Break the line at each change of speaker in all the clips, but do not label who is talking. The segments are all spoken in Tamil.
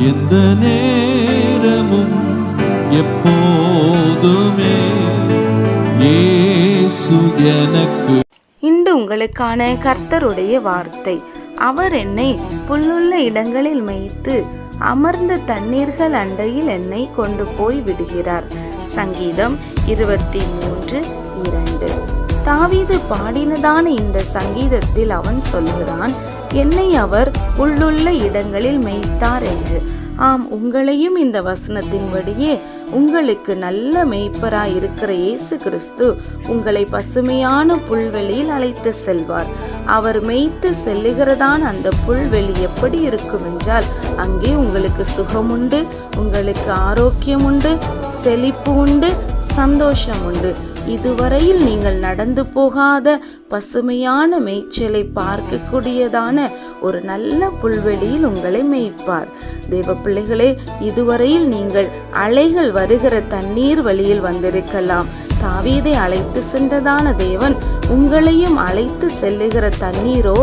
எந்த நேரமும் எப்போதுமே எனக்கு
இன்று உங்களுக்கான கர்த்தருடைய வார்த்தை. அவர் என்னை புல்லுள்ள இடங்களில் மேய்த்து அமர்ந்த தண்ணீர்கள் அண்டையில் என்னை கொண்டு போய் விடுகிறார். சங்கீதம் இருபத்தி மூன்று இரண்டு. தாவீது பாடினதான இந்த சங்கீதத்தில் அவன் சொல்கிறான் என்னை அவர் உள்ளுள்ள இடங்களில் மேய்த்தார் என்று. ஆம் உங்களையும் இந்த வசனத்தின்படியே உங்களுக்கு நல்ல மெய்ப்பராய் இருக்கிற இயேசு கிறிஸ்து உங்களை பசுமையான புல்வெளியில் அழைத்து செல்வார். அவர் மெய்த்து செல்லுகிறதான் அந்த புல்வெளி எப்படி இருக்கும் என்றால் அங்கே உங்களுக்கு சுகம் உண்டு உங்களுக்கு ஆரோக்கியம் உண்டு செழிப்பு உண்டு சந்தோஷம் உண்டு இதுவரையில் நீங்கள் நடந்து போகாத பசுமையான மேய்ச்சலை பார்க்கக்கூடியதான ஒரு நல்ல புல்வெளியில் உங்களை மேய்ப்பார். தேவ பிள்ளைகளே இதுவரையில் நீங்கள் அலைகள் வருகிற தண்ணீர் வழியில் வந்திருக்கலாம். தாவீதை அழைத்து சென்றதான தேவன் உங்களையும் அழைத்து செல்லுகிற தண்ணீரோ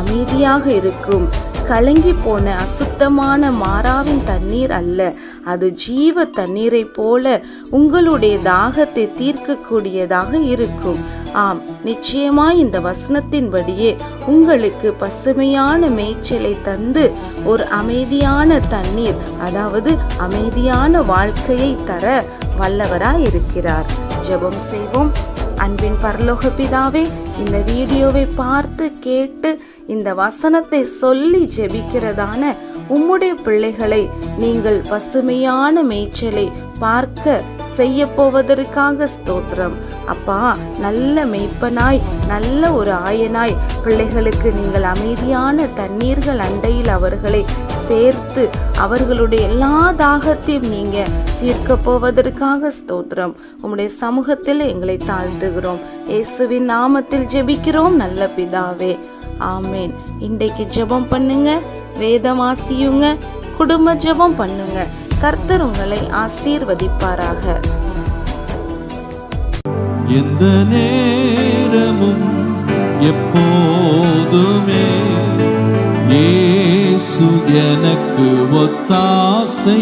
அமைதியாக இருக்கும். கலங்கி போன அசுத்தமான மாறாவின் தண்ணீர் அல்ல. அது ஜீவ தண்ணீரை போல உங்களுடைய தாகத்தை தீர்க்கக்கூடியதாக இருக்கும். ஆம் நிச்சயமாய் இந்த வசனத்தின்படியே உங்களுக்கு பசுமையான மேய்ச்சலை தந்து ஒரு அமைதியான தண்ணீர் அதாவது அமைதியான வாழ்க்கையை தர வல்லவராய் இருக்கிறார் ஜெபம் செய்வோம். அன்பின் பரலோக பிதாவே இந்த வீடியோவை பார்த்து கேட்டு இந்த வசனத்தை சொல்லி ஜெபிக்கிறதான உம்முடைய பிள்ளைகளை நீங்கள் பசுமையான மேய்ச்சலை பார்க்க செய்ய போவதற்காக ஸ்தோத்திரம். அப்பா நல்ல மெய்ப்பனாய் நல்ல ஒரு ஆயனாய் பிள்ளைகளுக்கு நீங்கள் அமைதியான தண்ணீர்கள் அண்டையில் அவர்களை சேர்த்து அவர்களுடைய எல்லா தாகத்தையும் நீங்கள் தீர்க்க போவதற்காக ஸ்தோத்திரம். உம்முடைய சமூகத்தில் எங்களை தாழ்த்துகிறோம். இயேசுவின் நாமத்தில் ஜெபிக்கிறோம் நல்ல பிதாவே. ஆமேன். இன்றைக்கு ஜெபம் பண்ணுங்க வேதம் ஆசியுங்க குடும்ப ஜெபம் பண்ணுங்க. கர்த்தர் உங்களை ஆசீர்வதிப்பாராக.
எந்த நேரமும் எப்போதுமே இயேசு எனக்கு ஒத்தாசை